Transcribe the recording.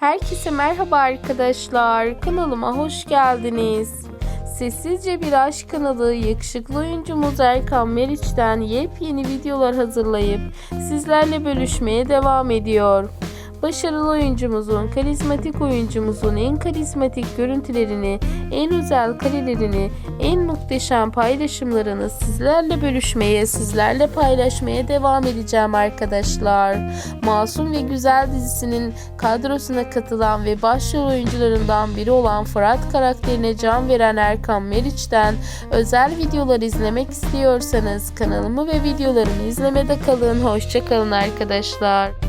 Herkese merhaba arkadaşlar. Kanalıma hoş geldiniz. Sessizce Bir Aşk kanalı yakışıklı oyuncumuz Erkan Meriç'ten yepyeni videolar hazırlayıp sizlerle bölüşmeye devam ediyor. Başarılı oyuncumuzun, karizmatik oyuncumuzun en karizmatik görüntülerini, en özel karelerini, en muhteşem paylaşımlarını sizlerle bölüşmeye, sizlerle paylaşmaya devam edeceğim arkadaşlar. Masum ve Güzel dizisinin kadrosuna katılan ve başrol oyuncularından biri olan Fırat karakterine can veren Erkan Meriç'ten özel videolar izlemek istiyorsanız kanalımı ve videolarımı izlemede kalın. Hoşçakalın arkadaşlar.